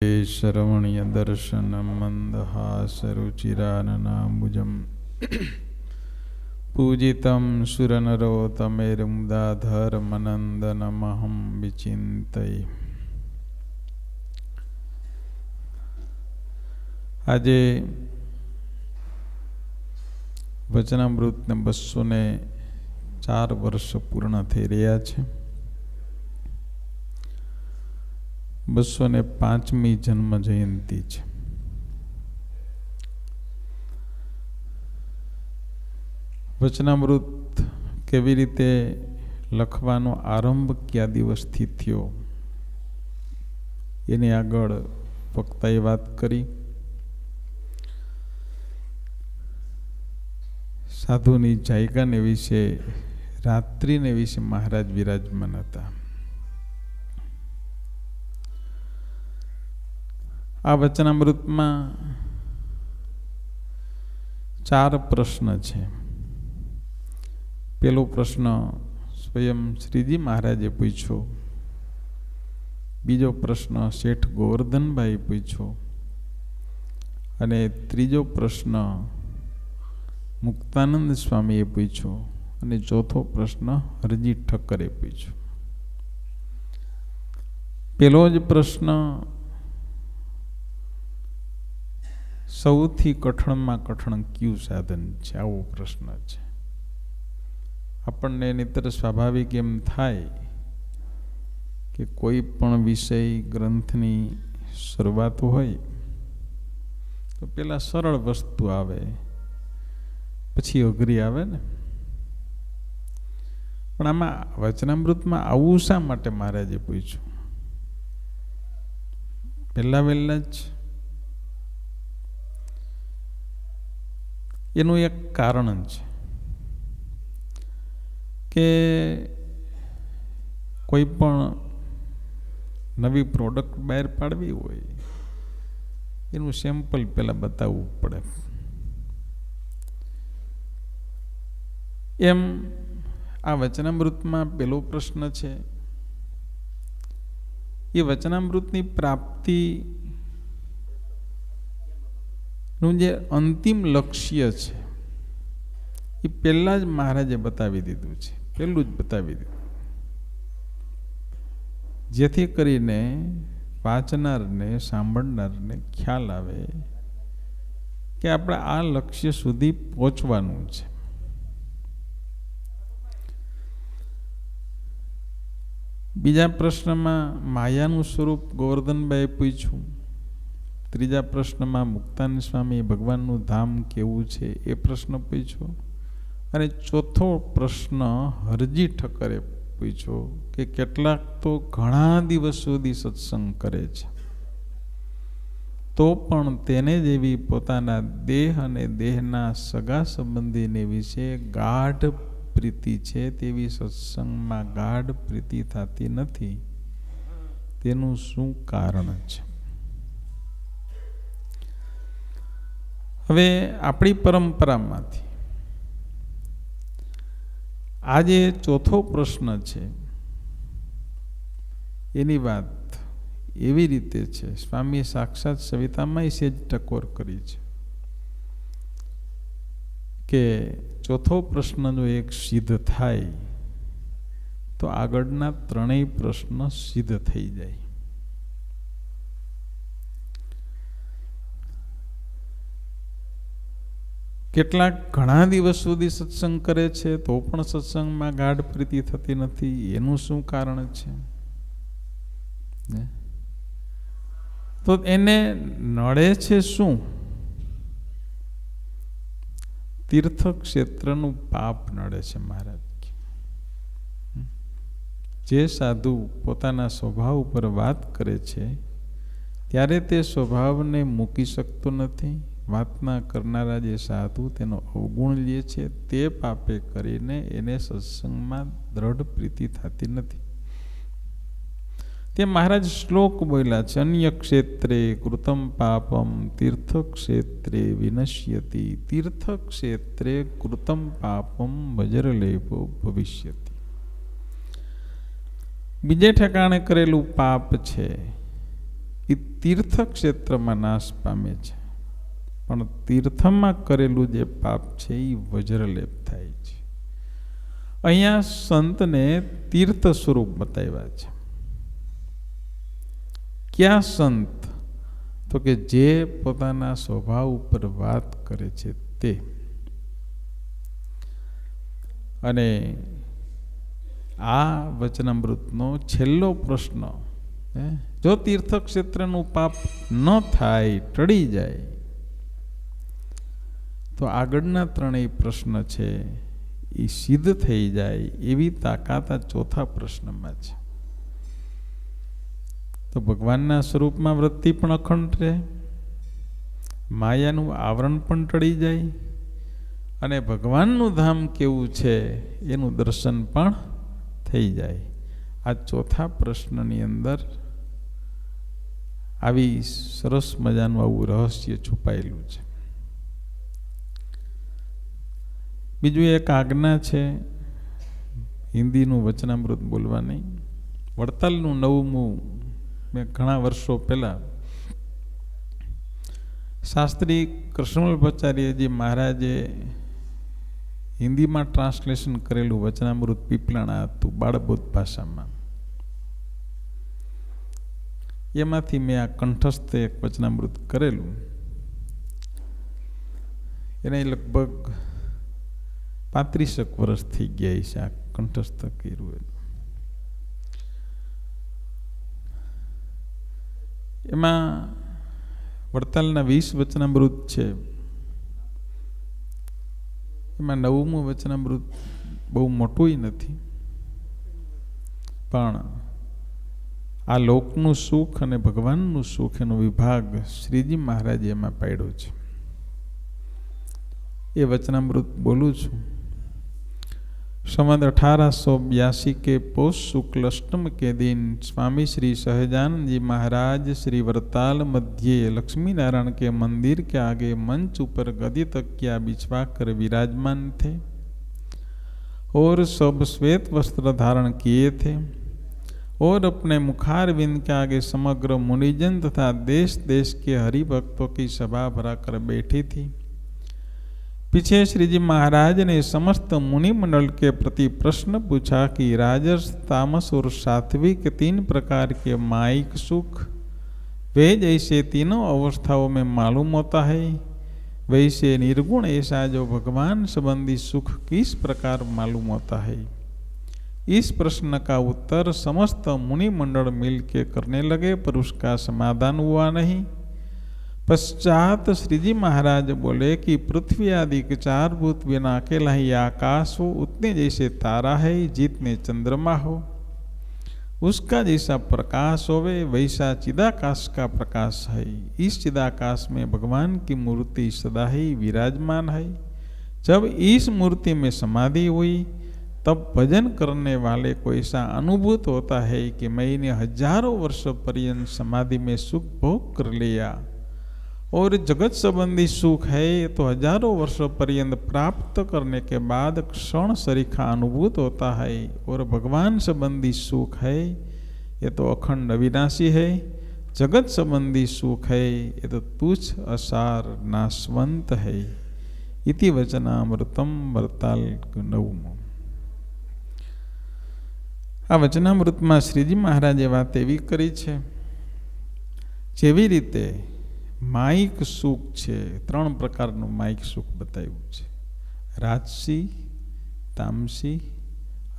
श्रवणीय दर्शनं मन्दहासरुचिराननाम्बुजम् पूजितं सुरनरोतमेरुमुदाधर्मनन्दनमहं विचिन्तये આજે વચનામૃતને બસો ને ચાર વર્ષ પૂર્ણ થઈ રહ્યા છે બસો ને પાંચમી જન્મ જયંતિ છે. વચનામૃત કેવી રીતે લખવાનો આરંભ કયા દિવસથી થયો? એની આગળ વક્તાએ વાત કરી. સાધુની જાયકાને વિશે, રાત્રિને વિશે મહારાજ વિરાજમાન હતા. આ વચનામૃતમાં ચાર પ્રશ્ન છે. પેલો પ્રશ્ન સ્વયં શ્રીજી મહારાજે પૂછ્યો. બીજો પ્રશ્ન શેઠ ગોવર્ધનભાઈ પૂછ્યો. અને ત્રીજો પ્રશ્ન મુક્તાનંદ સ્વામીએ પૂછ્યો. અને ચોથો પ્રશ્ન હરજી ઠક્કરે પૂછ્યો. પેલો જ પ્રશ્ન સૌથી કઠણમાં કઠણ કયું સાધન છે? આવો પ્રશ્ન છે. આપણને નિત્ર સ્વાભાવિક એમ થાય કે કોઈ પણ વિષય ગ્રંથની શરૂઆત હોય, તો પેલા સરળ વસ્તુ આવે, પછી અઘરી આવે ને. પણ આમાં વચનામૃતમાં આવું શા માટે મહારાજે પૂછ્યું? પહેલા વહેલા જ એનું એક કારણ છે કે કોઈ પણ નવી પ્રોડક્ટ બહાર પાડવી હોય, એનું સેમ્પલ પહેલાં બતાવવું પડે. એમ આ વચનામૃતમાં પેલો પ્રશ્ન છે, એ વચનામૃતની પ્રાપ્તિ નું જે અંતિમ લક્ષ્ય છે, એ પહેલાં જ મહારાજે બતાવી દીધું છે. પહેલું જ બતાવી દીધું. જેથી કરીને વાંચનારને, સાંભળનારને ખ્યાલ આવે કે આપણે આ લક્ષ્ય સુધી પહોંચવાનું છે. બીજા પ્રશ્નમાં માયાનું સ્વરૂપ ગોવર્ધનભાઈએ પૂછ્યું. ત્રીજા પ્રશ્નમાં મુક્તાન સ્વામી ભગવાનનું ધામ કેવું છે એ પ્રશ્ન પૂછ્યો. અને ચોથો પ્રશ્ન હરજી ઠક્કરે પૂછ્યો કે કેટલાક તો ઘણા દિવસ સુધી સત્સંગ કરે છે. તો પણ તેને જેવી પોતાના દેહ અને દેહના સગા સંબંધીને વિશે ગાઢ પ્રીતિ છે તેવી સત્સંગમાં ગાઢ પ્રીતિ થતી નથી. તેનું શું કારણ છે? હવે આપણી પરંપરામાંથી આ જે ચોથો પ્રશ્ન છે, એની વાત એવી રીતે છે. સ્વામી સાક્ષાત સવિતામાં સેજ ટકોર કરી છે કે ચોથો પ્રશ્ન જો એક સિદ્ધ થાય તો આગળના ત્રણેય પ્રશ્ન સિદ્ધ થઈ જાય. કેટલાક ઘણા દિવસ સુધી સત્સંગ કરે છે, તો પણ સત્સંગમાં ગાઢ પ્રીતિ થતી નથી. એનું શું કારણ છે? તો એને નડે છે શું? તીર્થ ક્ષેત્રનું પાપ નડે છે મહારાજ. જે સાધુ પોતાના સ્વભાવ ઉપર વાત કરે છે, ત્યારે તે સ્વભાવને મૂકી શકતો નથી. વાતના કરનારા જે સાધુ તેનો અવગુણ લે છે, તે પાપે કરીને એને સત્સંગમાં દ્રઢ પ્રીતિ થતી નથી. તે મહારાજ શ્લોક બોલ્યા છે, અન્ય ક્ષેત્રે કૃતમ પાપમ તીર્થ ક્ષેત્રે વિનશ્યતી તીર્થ ક્ષેત્રે કૃતમ પાપમ વજ્રલેપો ભવિષ્યતિ. બીજે ઠેકાણે કરેલું પાપ છે એ તીર્થ ક્ષેત્રમાં નાશ પામે છે. પણ તીર્થમાં કરેલું જે પાપ છે એ વજ્રલેપ થાય છે. અહીંયા સંતને તીર્થ સ્વરૂપ બતાવ્યા છે. ક્યાં સંત? તો કે જે પોતાના સ્વભાવ ઉપર વાત કરે છે તે. અને આ વચનામૃતનો છેલ્લો પ્રશ્ન જો તીર્થક્ષેત્રનું પાપ ન થાય, ટળી જાય તો આગળના ત્રણેય પ્રશ્ન છે, એ સિદ્ધ થઈ જાય એવી તાકાત આ ચોથા પ્રશ્નમાં છે. તો ભગવાનના સ્વરૂપમાં વૃત્તિ પણ અખંડ રહે, માયાનું આવરણ પણ ટળી જાય અને ભગવાનનું ધામ કેવું છે એનું દર્શન પણ થઈ જાય. આ ચોથા પ્રશ્નની અંદર આવી સરસ મજાનું આવું રહસ્ય છુપાયેલું છે. બીજું એક આજ્ઞા છે, હિન્દીનું વચનામૃત બોલવાની. વડતાલનું નવમું, મેં ઘણા વર્ષો પહેલાં શાસ્ત્રી કૃષ્ણમલ ભટ્ટાચાર્યજી મહારાજે હિન્દીમાં ટ્રાન્સલેશન કરેલું વચનામૃત પીપલાણા હતું બાળબોધ ભાષામાં. એમાંથી મેં આ કંઠસ્થ એક વચનામૃત કરેલું. એને લગભગ પાંત્રીસક વર્ષ થઈ ગયા છે આ કંઠસ્થ કર્યું એમાં વડતાલના વીસ વચનામૃત છે. એમાં નવમું વચનામૃત બહુ મોટું નથી. પણ આ લોકનું સુખ અને ભગવાનનું સુખ એનો વિભાગ શ્રીજી મહારાજે એમાં પાડ્યો છે. એ વચનામૃત બોલું છું. संवत अठारह के पौष शुक्ल अष्टम के दिन स्वामी श्री सहजानंद जी महाराज श्री वरताल मध्य लक्ष्मी नारायण के मंदिर के आगे मंच ऊपर गदी तकिया बिछवा कर विराजमान थे? और सब श्वेत वस्त्र धारण किए थे। और अपने मुखार बिंद के आगे समग्र मुनिजन तथा देश देश के हरिभक्तों की सभा भरा कर बैठी थी। पीछे श्री जी महाराज ने समस्त मुनि मंडल के प्रति प्रश्न पूछा कि राजस तामस और सात्विक तीन प्रकार के माइक सुख, वे जैसे तीनों अवस्थाओं में मालूम होता है। वैसे निर्गुण ऐसा जो भगवान संबंधी सुख किस प्रकार मालूम होता है? इस प्रश्न का उत्तर समस्त मुनि मंडल मिल के करने लगे, पर उसका समाधान हुआ नहीं। पश्चात श्रीजी महाराज बोले कि पृथ्वी आदि के चार भूत बिना अकेला ही आकाश हो, उतने जैसे तारा है, जितने चंद्रमा हो। उसका जैसा प्रकाश होवे, वैसा चिदाकाश का प्रकाश है। इस चिदाकाश में भगवान की मूर्ति सदा ही विराजमान है। जब इस मूर्ति में समाधि हुई, तब भजन करने वाले को ऐसा अनुभूत होता है कि मैंने हज़ारों वर्ष पर्यंत समाधि में सुख भोग कर लिया। और जगत संबंधी सुख है तो हजारों वर्षों पर्यंत प्राप्त करने के बाद क्षण सरीखा अनुभूत होता है और भगवान संबंधी सुख है ये तो अखंड अविनाशी है जगत संबंधी सुख है ये तो तुच्छ असार नाशवंत है इति वचनामृतम वर्ताल નવમું આ વચનામૃતમાં શ્રીજી મહારાજે વાત એવી કરી છે જેવી રીતે માઇક સુખ છે. ત્રણ પ્રકારનું માઇક સુખ બતાવ્યું છે. રાજસી, તામસી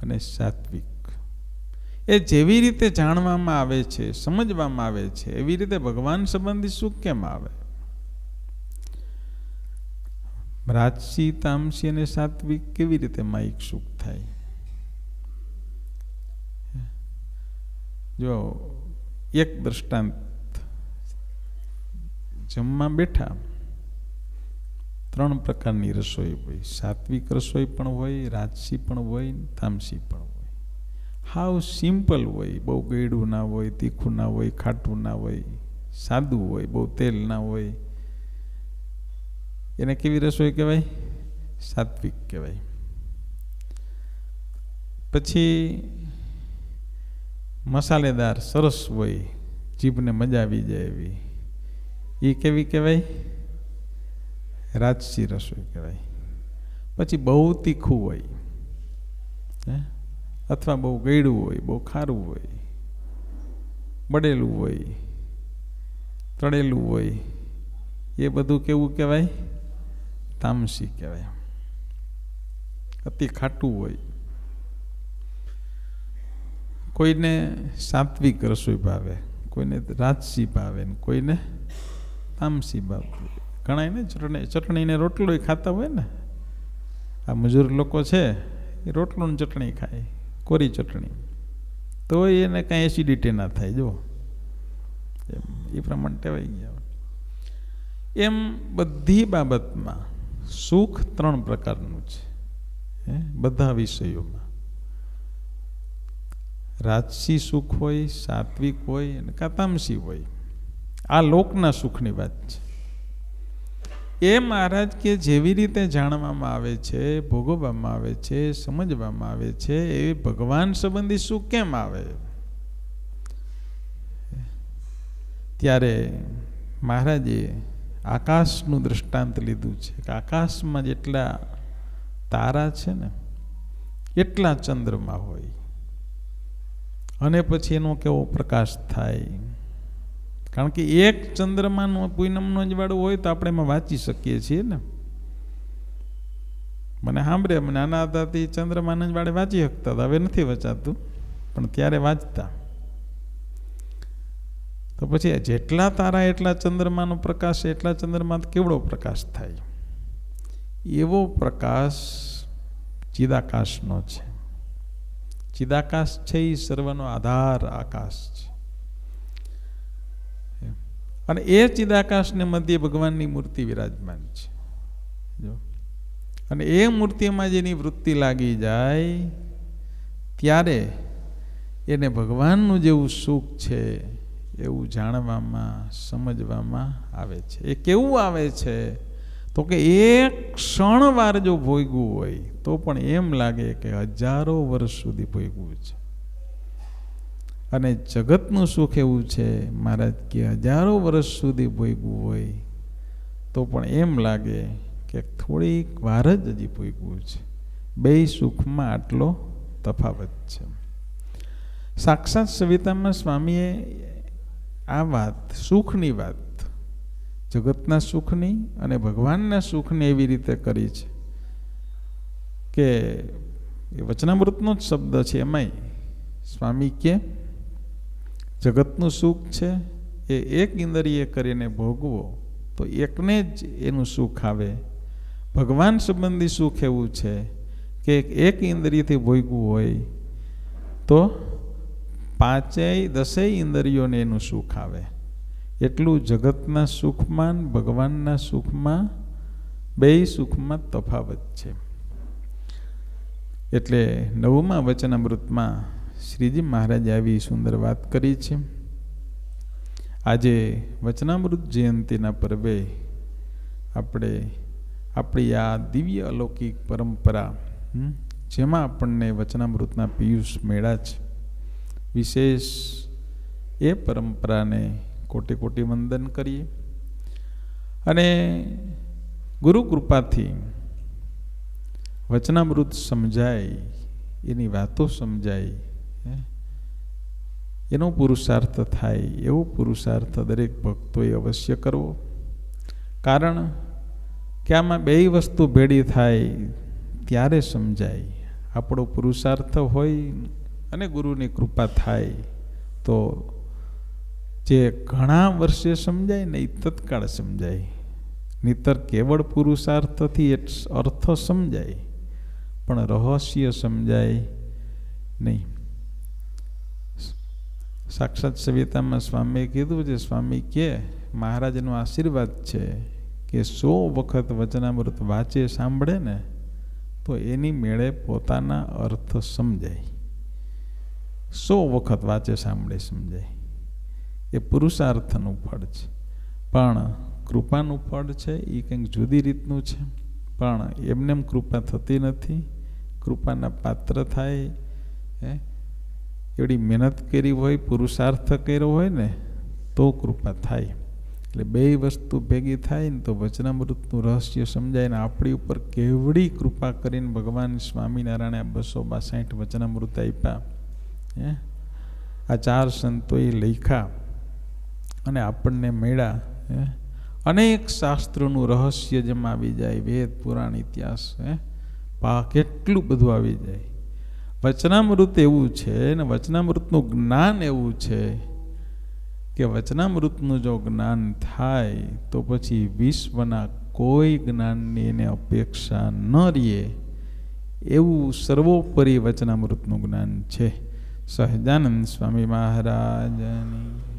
અને સાત્વિક. એ જેવી રીતે જાણવામાં આવે છે, સમજવામાં આવે છે, એવી રીતે ભગવાન સંબંધી સુખ કેમ આવે? રાજસી, તામસી અને સાત્વિક કેવી રીતે માઇક સુખ થાય? જો, એક દ્રષ્ટાંત જમવા બેઠા. ત્રણ પ્રકારની રસોઈ હોય. સાત્વિક રસોઈ પણ હોય, રાજસી પણ હોય, તામસી પણ હોય. હાવ સિમ્પલ હોય. બહુ ગળ્યું ના હોય, તીખું ના હોય, ખાટું ના હોય, સાદું હોય, બહુ તેલ ના હોય. એને કેવી રસોઈ કહેવાય? સાત્વિક કહેવાય. પછી મસાલેદાર, સરસ હોય. જીભને મજા આવી જાય એવી. એ કેવી કહેવાય? રાજસી રસોઈ કહેવાય. પછી બહુ તીખું હોય, હે? અથવા બહુ ગળ્યું હોય, બહુ ખારું હોય, બળેલું હોય, તળેલું હોય, એ બધું કેવું કહેવાય? તામસી કહેવાય. અતિ ખાટું હોય. કોઈને સાત્વિક રસોઈ ભાવે, કોઈને રાજસી ભાવે કોઈને તામસી ભાવે ઘણા ને ચટણી ચટણીને રોટલો ખાતા હોય ને? આ મજૂર લોકો છે, એ રોટલોની ચટણી ખાય, કોરી ચટણી. તો એને કાંઈ એસિડિટી ના થાય જો એમ, એ પ્રમાણે ટેવાઈ ગયા. એમ બધી બાબતમાં સુખ ત્રણ પ્રકારનું છે બધા વિષયોમાં. રાજસી સુખ હોય, સાત્વિક હોય, અને કાતામસી હોય. આ લોકના સુખની વાત છે. એ મહારાજ કે જેવી રીતે જાણવામાં આવે છે, ભોગવવામાં આવે છે, સમજવામાં આવે છે, એ ભગવાન સંબંધી સુખ કેમ આવે? ત્યારે મહારાજે આકાશનું દૃષ્ટાંત લીધું છે કે આકાશમાં જેટલા તારા છે ને, એટલા ચંદ્રમાં હોય. અને પછી એનો કેવો પ્રકાશ થાય? કારણ કે એક ચંદ્રમાનો પૂનમનો જ વાળો હોય તો આપણે એમાં વાંચી શકીએ છીએ ને. મને સાંભળે, મને નાના હતાથી ચંદ્રમાન જ વાળે વાંચી શકતા હતા. હવે નથી વચાતું, પણ ત્યારે વાંચતા. તો પછી જેટલા તારા એટલા ચંદ્રમાનો પ્રકાશ, એટલા ચંદ્રમા કેવડો પ્રકાશ થાય? એવો પ્રકાશ ચિદાકાશનો છે. ચિદાકાશ છે એ સર્વનો આધાર આકાશ છે. અને એ ચિદાકાશને મધ્ય ભગવાનની મૂર્તિ વિરાજમાન છે. જો. અને એ મૂર્તિમાં જેની વૃત્તિ લાગી જાય, ત્યારે એને ભગવાનનું જેવું સુખ છે એવું જાણવામાં, સમજવામાં આવે છે. એ કેવું આવે છે? તો કે એક ક્ષણવાર જો ભોગવું હોય, તો પણ એમ લાગે કે હજારો વર્ષ સુધી ભોગવું છે. અને જગતનું સુખ એવું છે, મહારાજ, કે હજારો વર્ષ સુધી ભોગવું હોય, તો પણ એમ લાગે કે થોડીક વાર જ હજી ભોગવું છે. બે સુખમાં આટલો તફાવત છે. સાક્ષાત સવિતામાં સ્વામીએ આ વાત, સુખની વાત, જગતના સુખની અને ભગવાનના સુખને એવી રીતે કરી છે કે એ વચનામૃતનો જ શબ્દ છે એમાંય. સ્વામી કે જગતનું સુખ છે, એ એક ઇન્દ્રિય કરીને ભોગવો, તો એકને જ એનું સુખ આવે. ભગવાન સંબંધી સુખ એવું છે કે એક ઇન્દ્રિયથી ભોગવું હોય, તો પાંચેય, દસેય ઇન્દ્રિયોને એનું સુખ આવે. એટલું જગતના સુખમાં, ભગવાનના સુખમાં બે સુખમાં તફાવત છે. એટલે નવમા વચનામૃતમાં શ્રીજી મહારાજે આવી સુંદર વાત કરી છે. આજે વચનામૃત જયંતિના પર્વે આપણે આપણી આ દિવ્ય અલૌકિક પરંપરા જેમાં આપણને વચનામૃતના પિયુષ મેળા છે. વિશેષ એ પરંપરાને કોટી કોટી વંદન કરીએ. અને ગુરુ કૃપાથી વચનામૃત સમજાય, એની વાતો સમજાય એનો પુરુષાર્થ થાય, એવો પુરુષાર્થ દરેક ભક્તોએ અવશ્ય કરવો. કારણ કે આમાં બે વસ્તુ ભેડી થાય, ત્યારે સમજાય. આપણો પુરુષાર્થ હોય અને ગુરુની કૃપા થાય, તો જે ઘણા વર્ષે સમજાય ને એ તત્કાળ સમજાય. નહીતર કેવળ પુરુષાર્થથી અર્થ સમજાય, પણ રહસ્ય સમજાય નહીં. સાક્ષાત સવિતામાં સ્વામીએ કીધું છે, સ્વામી કે, મહારાજનો આશીર્વાદ છે કે સો વખત વચનામૃત વાંચે, સાંભળે ને, તો એની મેળે પોતાના અર્થ સમજાય. સો વખત વાંચે, સાંભળે, સમજાય. એ પુરુષાર્થનું ફળ છે. પણ કૃપાનું ફળ છે, એ કંઈક જુદી રીતનું છે. પણ એમને એમ કૃપા થતી નથી, કૃપાના પાત્ર થાય, હે એવડી મહેનત કરી હોય, પુરુષાર્થ કર્યો હોય ને, તો કૃપા થાય. એટલે બે વસ્તુ ભેગી થાય ને, તો વચનામૃતનું રહસ્ય સમજાય ને, આપણી ઉપર કેવડી કૃપા કરીને ભગવાન સ્વામિનારાયણે બસો બાસઠ વચનામૃત આપ્યા. હે? આ ચાર સંતોએ લખ્યા અને આપણને મળ્યા. હે? અનેક શાસ્ત્રોનું રહસ્ય જેમ આવી જાય, વેદ, પુરાણ, ઇતિહાસ, હે? પા કેટલું બધું આવી જાય. વચનામૃત એવું છે ને વચનામૃતનું જ્ઞાન એવું છે કે વચનામૃતનું જો જ્ઞાન થાય તો પછી વિશ્વના કોઈ જ્ઞાનની એને અપેક્ષા ન રહીએ. એવું સર્વોપરી વચનામૃતનું જ્ઞાન છે. સહજાનંદ સ્વામી મહારાજની